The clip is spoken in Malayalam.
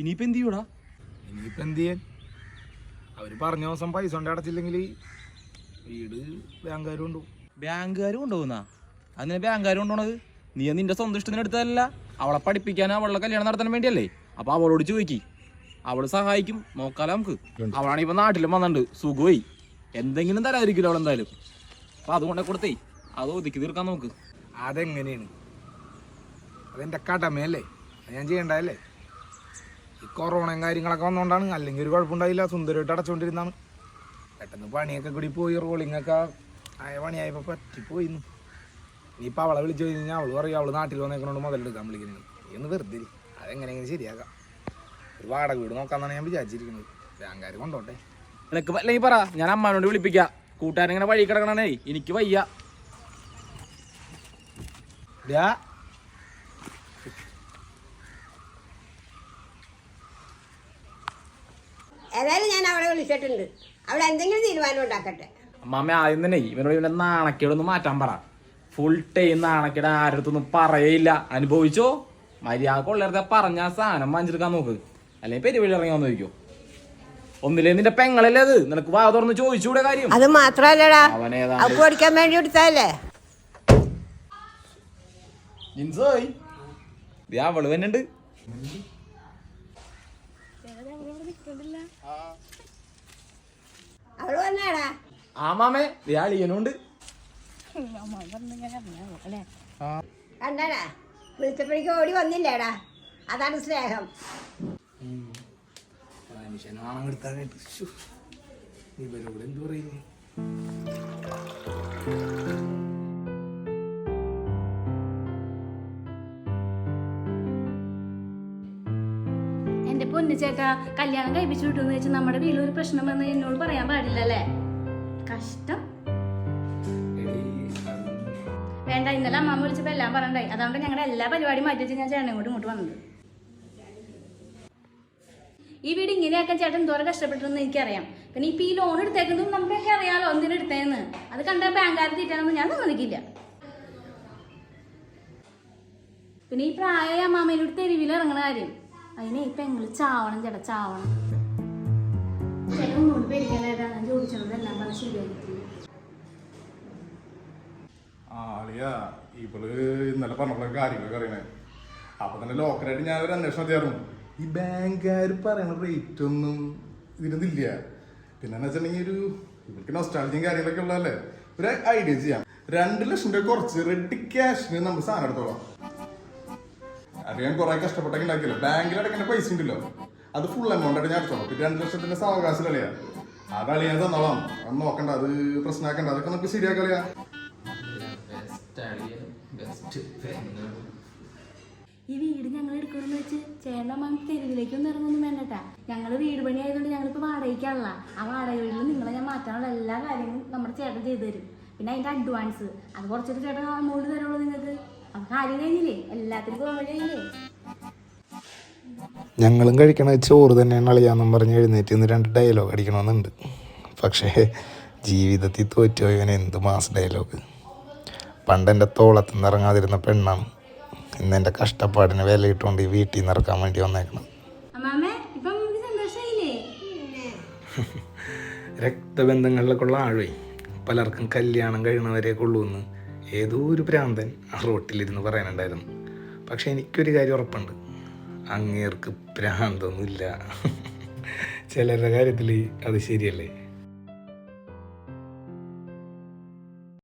ഇനിയിപ്പോ എന്ത് ചെയ്യൂടാ? ഇനിയിപ്പോൾ എന്ത് ചെയ്യാൻ? അവർ പറഞ്ഞ ദിവസം പൈസ കൊണ്ട് അടച്ചില്ലെങ്കിൽ വീട് ബാങ്കുകാർ കൊണ്ടുപോകും. ബാങ്കുകാർ കൊണ്ടുപോകുന്ന? അതിനെ ബാങ്കുകാർ കൊണ്ടുപോണത്? നീ നിന്റെ സ്വന്തം ഇഷ്ടത്തിന് എടുത്തതല്ല. അവളെ പഠിപ്പിക്കാൻ അവളുടെ കല്യാണം നടത്താൻ വേണ്ടിയല്ലേ? അപ്പൊ അവളോട് ചോദിക്കി. അവൾ സഹായിക്കും. നോക്കാലോ നമുക്ക്. അവളാണ് ഇപ്പൊ നാട്ടിലും വന്നിട്ടുണ്ട്. സുഖമായി. എന്തെങ്കിലും തരാതിരിക്കില്ല അവളെന്തായാലും അപ്പൊ അതുകൊണ്ടേ കൊടുത്തേ. അത് ഒതുക്കി തീർക്കാൻ നോക്ക് അതെങ്ങനെയാണ്? അതെന്റെ കടമയല്ലേ? ഞാൻ ചെയ്യണ്ടല്ലേ ഈ കൊറോണയും കാര്യങ്ങളൊക്കെ വന്നുകൊണ്ടാണ് അല്ലെങ്കിൽ ഒരു കുഴപ്പമുണ്ടായില്ല. സുന്ദരമായിട്ട് അടച്ചുകൊണ്ടിരുന്നാണ് പെട്ടെന്ന് പണിയൊക്കെ കൂടി പോയി. റോളിംഗ് ഒക്കെ ആയ പണിയായപ്പോൾ പറ്റിപ്പോയിന്നു. ഇനിയിപ്പോൾ അവളെ വിളിച്ചു കഴിഞ്ഞാൽ അവൾ പറയും അവൾ നാട്ടിൽ വന്നേക്കണോണ്ട് മുതലെടുക്കാൻ നീ ഒന്ന് വെറുതെ. അതെങ്ങനെയെങ്കിലും ശരിയാക്കാം? ഒരു വാടക വീട് നോക്കാന്നാണ് ഞാൻ വിചാരിച്ചിരിക്കുന്നത്. ബാങ്കാർ കൊണ്ടോട്ടെ. നിനക്ക് അല്ലെങ്കിൽ പറ. ഞാൻ അമ്മാനോട് വിളിപ്പിക്കാം. കൂട്ടുകാരൻ ഇങ്ങനെ വഴി കിടക്കണേ എനിക്ക് വയ്യ. ഏതായാലും ഞാൻ അവളെ വിളിച്ചിട്ടുണ്ട്. അവൾ എന്തെങ്കിലും തീരുമാനം ഉണ്ടാക്കട്ടെ. അമ്മാമ്മ ആദ്യം തന്നെ ഇവനോട് ഇവനെ നാണക്കേടൊന്നും മാറ്റാൻ പറ. ഫുൾ ടൈം നാണക്കേട് ആരടുത്തൊന്നും പറയില്ല അനുഭവിച്ചോ? മര്യാദ ഉള്ളിടത്തെ പറഞ്ഞ സാധനം വാങ്ങിച്ചെടുക്കാൻ നോക്ക്. അല്ലെങ്കിൽ പെരുവഴി ഇറങ്ങി വന്നു ചോദിക്കോ. ഒന്നില്ലേ നിന്റെ പെങ്ങളല്ലേ അത്? നിനക്ക് വാ തുറന്ന് ചോദിച്ചൂടെ കാര്യം. അത് മാത്രല്ലടാ. അവനേതാണ് അവക്ക് പഠിക്കാൻ വേണ്ടി എടുത്തതല്ലേ ജിൻസോയ്. ദേ അവൾ തന്നെയുണ്ട് അവൾ വന്നാടാ. ആ മാമേ ദേ അളിയനുണ്ട് കണ്ടാടാ വിളിച്ചപ്പോഴേക്കും ഓടി വന്നില്ലേടാ. അതാണ് സ്നേഹം. ഇവരോട് എന്ത് പറയുന്നു? എന്റെ പൊന്നു ചേട്ടാ കല്യാണം കഴിപ്പിച്ചു വിട്ടു വെച്ച് നമ്മുടെ വീട്ടിൽ ഒരു പ്രശ്നം വന്ന് എന്നോട് പറയാൻ പാടില്ല അല്ലേ? കഷ്ടം. വേണ്ട ഇന്നലെ അമ്മ വിളിച്ചപ്പോ എല്ലാം പറയണ്ടായി അതുകൊണ്ട് ഞങ്ങളുടെ എല്ലാ പരിപാടിയും മാറ്റി വെച്ച് ഞാൻ ചേട്ടനെ കൂടി ഇങ്ങോട്ട് വന്നത്. ഈ വീട് ഇങ്ങനെയാക്കാൻ ചേട്ടൻ എന്തോരം കഷ്ടപ്പെട്ടെന്ന് എനിക്കറിയാം. പിന്നെ ഇപ്പൊ ഈ ലോൺ എടുത്തേക്കുന്നതും നമുക്കൊക്കെ അറിയാമല്ലോ എന്തിനു എടുത്തേന്ന്? അത് കണ്ട ബാങ്കുകാർ തീറ്റാനൊന്നും ഞാൻ സമ്മതിക്കില്ല. പിന്നെ ഈ പ്രായ അമ്മാമേനോട് തെരുവിൽ ഇറങ്ങുന്ന കാര്യം. അതിനെ ഇപ്പൊ എങ്കിലും ചാവണം ചേട്ടാ ചാവണം. ചേട്ടൻ ഒന്നുകൂടി പേടിക്കാനായിട്ടാ ഞാൻ ചോദിച്ചതെല്ലാം പറഞ്ഞ് ശരിയാക്കി ആളിയാ ഇവൾ ഇന്നലെ പറഞ്ഞ കാര്യങ്ങളൊക്കെ അറിയണേ. അപ്പൊ തന്നെ ലോക്കലായിട്ട് ഞാൻ ഒരു അന്വേഷണം നടത്തിയായിരുന്നു. ഈ ബാങ്കുകാർ പറയുന്ന റേറ്റ് ഒന്നും ഇതിനൊന്നില്ല പിന്നെ എന്ന് വെച്ചിട്ടുണ്ടെങ്കിൽ ഒരു ഇവർക്ക് നൊസ്റ്റാളജിയും കാര്യങ്ങളൊക്കെ ഉള്ളതല്ലേ? ഒരു ഐഡിയ ചെയ്യാം. രണ്ട് ലക്ഷം രൂപ കുറച്ച് റെഡ് ക്യാഷിന് നമ്മൾ സാധനം എടുത്തോളാം. അത് ഞാൻ കുറെ കഷ്ടപ്പെട്ടൊക്കെ ഉണ്ടാക്കിയല്ലോ. ബാങ്കിൽ അടക്കുന്ന പൈസ ഉണ്ടല്ലോ. അത് ഫുൾ എമൗണ്ട് ആയിട്ട് ഞാൻ അടച്ചോളാം. പിന്നെ രണ്ട് ലക്ഷത്തിന്റെ സാവകാശം കളിയാ. അത് അളിയാൻ തന്നോളാം. അത് നോക്കണ്ട അത് പ്രശ്നമാക്കണ്ട അതൊക്കെ നമുക്ക് ശരിയാക്കളിയാ ഈ വീട് ഞങ്ങൾ എടുക്കണമെന്ന് വെച്ച് ചേട്ടൻ അമ്മ തെരുവിലേക്കൊന്നും ഇറങ്ങൊന്നും വേണ്ടട്ടാ. ഞങ്ങൾ വീട് പണി ആയതുകൊണ്ട് ഞങ്ങളിപ്പോൾ വാടകയ്ക്കാണല്ല. ആ വാടക വീട്ടിൽ നിങ്ങളെ ഞാൻ മാറ്റാനുള്ള എല്ലാ കാര്യങ്ങളും നമ്മുടെ ചേട്ടൻ ചെയ്തു തരും. പിന്നെ അതിന്റെ അഡ്വാൻസ് അത് കുറച്ചിട്ട് ചേട്ടൻ അമൗണ്ട് തരുള്ളൂ നിങ്ങൾക്ക്. കാര്യം കഴിഞ്ഞില്ലേ? എല്ലാത്തിനും പോകാൻ കഴിഞ്ഞില്ലേ ഞങ്ങളും കഴിക്കണ ചോറ് തന്നെയാണ് അളിയാന്നും പറഞ്ഞ് എഴുന്നേറ്റ് ഇന്ന് രണ്ട് ഡയലോഗ് അടിക്കണമെന്നുണ്ട്. പക്ഷേ ജീവിതത്തിൽ തോറ്റുപോയവന് എന്ത് മാസ് ഡയലോഗ് പണ്ട് എന്റെ തോളത്ത് നിന്ന് ഇറങ്ങാതിരുന്ന പെണ്ണാണ്. ഇന്ന് എന്റെ കഷ്ടപ്പാടിന് വില ഇട്ടുകൊണ്ട് ഈ വീട്ടിൽ നിന്ന് ഇറക്കാൻ വേണ്ടി വന്നേക്കണം. രക്തബന്ധങ്ങളിലൊക്കെയുള്ള ആഴേ പലർക്കും കല്യാണം കഴിയണവരെ കൊള്ളൂന്ന് ഏതോ ഒരു ഭ്രാന്തൻ ആ റോട്ടിലിരുന്ന് പറയാനുണ്ടായിരുന്നു. പക്ഷെ എനിക്കൊരു കാര്യം ഉറപ്പുണ്ട്. അങ്ങേർക്ക് ഭ്രാന്തൊന്നുമില്ല. ചിലരുടെ കാര്യത്തിൽ അത് ശരിയല്ലേ?